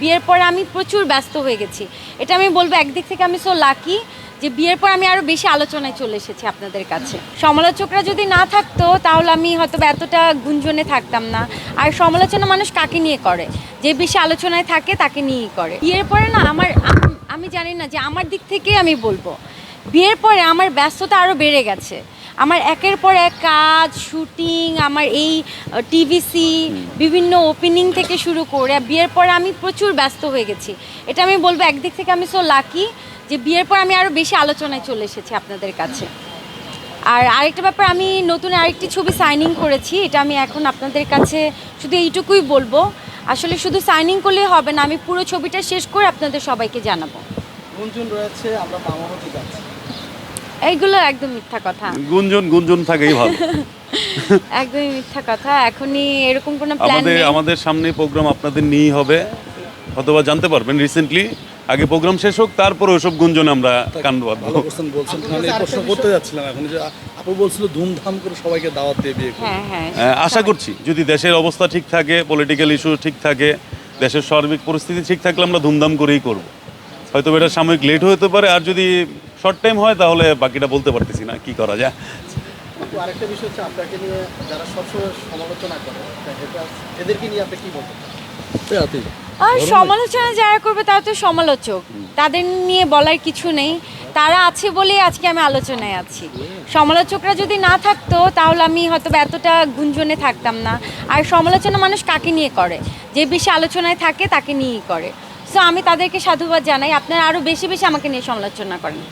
বিয়ের পরে আমি প্রচুর ব্যস্ত হয়ে গেছি। এটা আমি বলব, একদিক থেকে আমি সো লাকি যে বিয়ের পর আমি আরও বেশি আলোচনায় চলে এসেছি আপনাদের কাছে। সমালোচকরা যদি না থাকতো, তাহলে আমি হয়তো এতটা গুঞ্জনে থাকতাম না। আর সমালোচনা মানুষ কাকে নিয়ে করে? যে বেশি আলোচনায় থাকে, তাকে নিয়েই করে। বিয়ের পরে না, আমার, আমি জানি না যে আমার দিক থেকে আমি বলব। বিয়ের পরে আমার ব্যস্ততা আরও বেড়ে গেছে। আমার একের পর এক কাজ, শুটিং, আমার এই টিভিসি বিভিন্ন ওপেনিং থেকে শুরু করে বিয়ের পর আমি প্রচুর ব্যস্ত হয়ে গেছি। এটা আমি বলব, একদিক থেকে আমি সো লাকি যে বিয়ের পর আমি আরও বেশি আলোচনায় চলে এসেছি আপনাদের কাছে। আর আরেকটা ব্যাপার, আমি নতুন আরেকটি ছবি সাইনিং করেছি, এটা আমি এখন আপনাদের কাছে শুধু এইটুকুই বলব। আসলে শুধু সাইনিং করলেই হবে না, আমি পুরো ছবিটা শেষ করে আপনাদের সবাইকে জানাব। রয়েছে, আমরা এইগুলো একদম মিথ্যা কথা। গুঞ্জন গুঞ্জন থাকেই ভালো। একদমই মিথ্যা কথা। এখনই এরকম কোনো প্ল্যান আমাদের নেই? আমাদের সামনে প্রোগ্রাম আপনাদের নিয়েই হবে। অথবা জানতে পারবেন রিসেন্টলি আগে প্রোগ্রাম শেষ হোক তারপর ওইসব গুঞ্জনে আমরা কান ভালো বাঁধবো কোশ্চেন বলছেন। আমি এই প্রশ্ন করতে যাচ্ছিলাম এখন যে আপু বলছিল ধুমধাম করে সবাইকে দাওয়াত দিয়ে বিয়ে করবে। হ্যাঁ হ্যাঁ। আশা করছি। যদি দেশের অবস্থা ঠিক থাকে পলিটিক্যাল ইস্যু ঠিক থাকে দেশের সার্বিক পরিস্থিতি ঠিক থাকলে আমরা ধুমধাম করেই করব। হয়তো এটা সাময়িক লেট হতে পারে আর যদি শর্ট টাইম হয় তাহলে বাকিটা বলতে পারতেছি না কি করা যায়? আরেকটা বিষয় হচ্ছে আপনাকে নিয়ে যারা সবসময় সমালোচনা করে এদেরকে নিয়ে আপনি কি বলবেন আর সমালোচনা যারা করবে তারা তো সমালোচক। তাদের নিয়ে বলার কিছু নেই। তারা আছে বলেই আজকে আমি আলোচনায় আছি। সমালোচকরা যদি না থাকতো তাহলে আমি হয়তো বা এতটা গুঞ্জনে থাকতাম না। আর সমালোচনা মানুষ কাকে নিয়ে করে? যে বেশি আলোচনায় থাকে তাকে নিয়েই করে। সো আমি তাদেরকে সাধুবাদ জানাই। আপনারা আরও বেশি বেশি আমাকে নিয়ে সমালোচনা করেন।